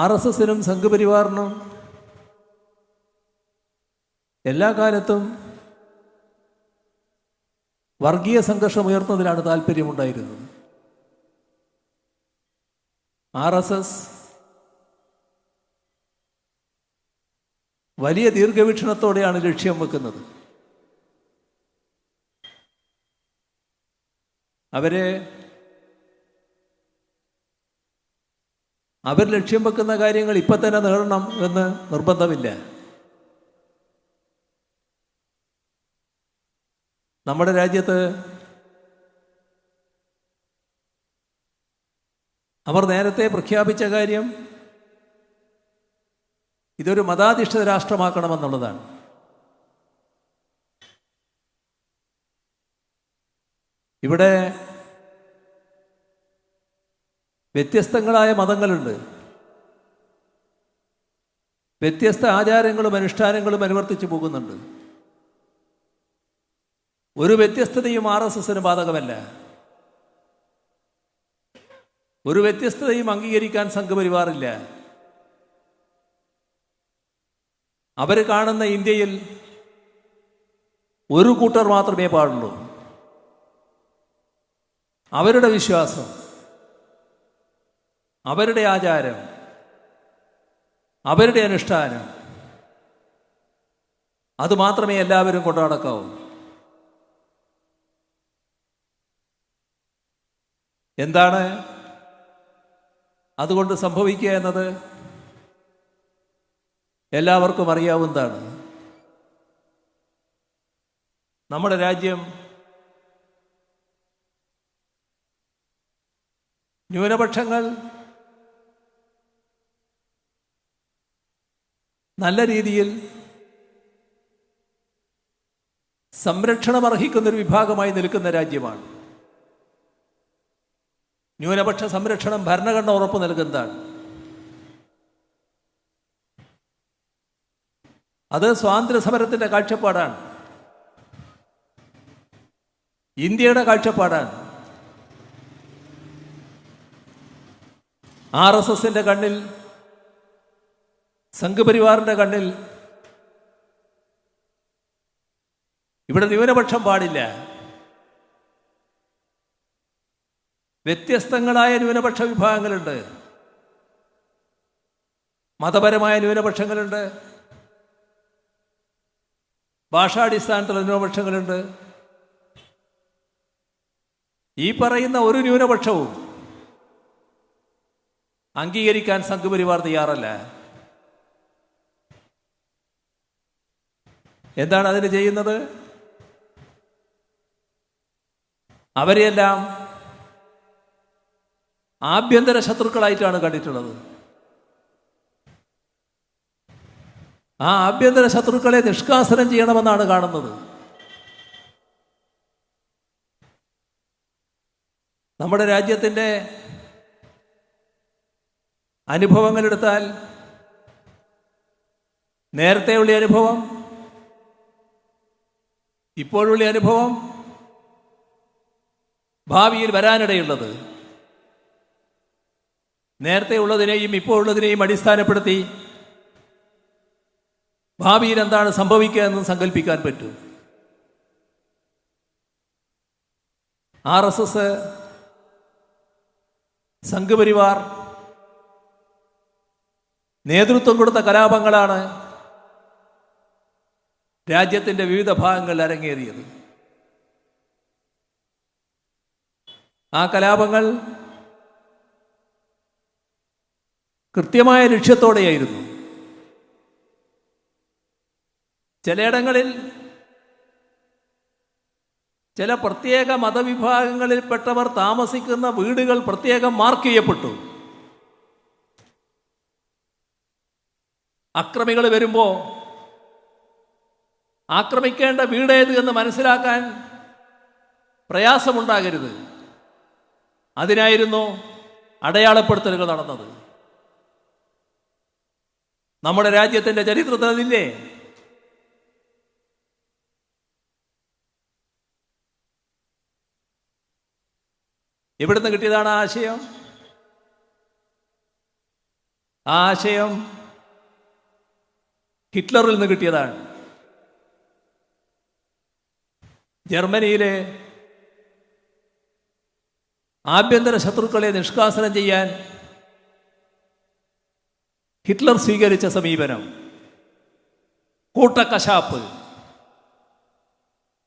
R S എസിനും സംഘപരിവാറിനും എല്ലാ കാലത്തും വർഗീയ സംഘർഷം ഉയർത്തുന്നതിലാണ് താല്പര്യമുണ്ടായിരുന്നത്. ആർ എസ് എസ് വലിയ ദീർഘവീക്ഷണത്തോടെയാണ് ലക്ഷ്യം വെക്കുന്നത്. അവരെ അവർ ലക്ഷ്യം വെക്കുന്ന കാര്യങ്ങൾ ഇപ്പം തന്നെ നേടണം എന്ന് നിർബന്ധമില്ല. നമ്മുടെ രാജ്യത്ത് അവർ നേരത്തെ പ്രഖ്യാപിച്ച കാര്യം ഇതൊരു മതാധിഷ്ഠിത രാഷ്ട്രമാക്കണമെന്നുള്ളതാണ്. ഇവിടെ വ്യത്യസ്തങ്ങളായ മതങ്ങളുണ്ട്. വ്യത്യസ്ത ആചാരങ്ങളും അനുഷ്ഠാനങ്ങളും അനുവർത്തിച്ചു പോകുന്നുണ്ട്. ഒരു വ്യത്യസ്തതയും ആർ എസ് എസിന് ബാധകമല്ല. ഒരു വ്യത്യസ്തതയും അംഗീകരിക്കാൻ സംഘപരിവാറില്ല. അവർ കാണുന്ന ഇന്ത്യയിൽ ഒരു കൂട്ടർ മാത്രമേ പാടുള്ളൂ. അവരുടെ വിശ്വാസം അവരുടെ ആചാരം അവരുടെ അനുഷ്ഠാനം അത് മാത്രമേ എല്ലാവരും കൊണ്ടാടക്കാവൂ എന്താണ് അതുകൊണ്ട് സംഭവിക്കുക എന്നത്? എല്ലാവർക്കും അറിയാവുന്നതാണ്. നമ്മുടെ രാജ്യം ന്യൂനപക്ഷങ്ങൾ നല്ല രീതിയിൽ സംരക്ഷണം അർഹിക്കുന്നൊരു വിഭാഗമായി നിൽക്കുന്ന രാജ്യമാണ്. ന്യൂനപക്ഷ സംരക്ഷണം ഭരണഘടന ഉറപ്പ് നൽകുന്നതാണ്. അത് സ്വാതന്ത്ര്യ സമരത്തിന്റെ കാഴ്ചപ്പാടാണ്. ഇന്ത്യയുടെ കാഴ്ചപ്പാടാണ്. ആർ എസ് എസിന്റെ കണ്ണിൽ സംഘപരിവാറിന്റെ കണ്ണിൽ ഇവിടെ ന്യൂനപക്ഷം പാടില്ല. വ്യത്യസ്തങ്ങളായ ന്യൂനപക്ഷ വിഭാഗങ്ങളുണ്ട്. മതപരമായ ന്യൂനപക്ഷങ്ങളുണ്ട്. ഭാഷാടിസ്ഥാനത്തിലുള്ള ന്യൂനപക്ഷങ്ങളുണ്ട്. ഈ പറയുന്ന ഒരു ന്യൂനപക്ഷവും അംഗീകരിക്കാൻ സംഘപരിവാർ തയ്യാറല്ല. എന്താണ് അതിന് ചെയ്യുന്നത്? അവരെയെല്ലാം ആഭ്യന്തര ശത്രുക്കളായിട്ടാണ് കണ്ടിട്ടുള്ളത്. ആ ആഭ്യന്തര ശത്രുക്കളെ നിഷ്കാസനം ചെയ്യണമെന്നാണ് കാണുന്നത്. നമ്മുടെ രാജ്യത്തിന്റെ അനുഭവങ്ങളെടുത്താൽ നേരത്തെയുള്ള അനുഭവം ഇപ്പോഴുള്ള അനുഭവം ഭാവിയിൽ വരാനിടയുള്ളത് നേരത്തെ ഉള്ളതിനെയും ഇപ്പോഴുള്ളതിനെയും അടിസ്ഥാനപ്പെടുത്തി ഭാവിയിൽ എന്താണ് സംഭവിക്കുക എന്ന് സങ്കല്പിക്കാൻ പറ്റും. ആർ എസ് എസ് സംഘപരിവാർ നേതൃത്വം കൊടുത്ത കലാപങ്ങളാണ് രാജ്യത്തിന്റെ വിവിധ ഭാഗങ്ങളിൽ അരങ്ങേറിയത്. ആ കലാപങ്ങൾ കൃത്യമായ ലക്ഷ്യത്തോടെയായിരുന്നു. ചിലയിടങ്ങളിൽ ചില പ്രത്യേക മതവിഭാഗങ്ങളിൽപ്പെട്ടവർ താമസിക്കുന്ന വീടുകൾ പ്രത്യേകം മാർക്ക് ചെയ്യപ്പെട്ടു. അക്രമികൾ വരുമ്പോൾ ആക്രമിക്കേണ്ട വീടേത് എന്ന് മനസ്സിലാക്കാൻ പ്രയാസമുണ്ടാകരുത്. അതിനായിരുന്നു അടയാളപ്പെടുത്തലുകൾ നടന്നത്. നമ്മുടെ രാജ്യത്തിന്റെ ചരിത്രത്തിൽ അതില്ലേ എവിടുന്ന് കിട്ടിയതാണ് ആ ആശയം? ആ ആശയം ഹിറ്റ്ലറിൽ നിന്ന് കിട്ടിയതാണ്. ജർമ്മനിയിലെ ആഭ്യന്തര ശത്രുക്കളെ നിഷ്കാസനം ചെയ്യാൻ ഹിറ്റ്ലർ സ്വീകരിച്ച സമീപനം. കൂട്ടക്കശാപ്പ്.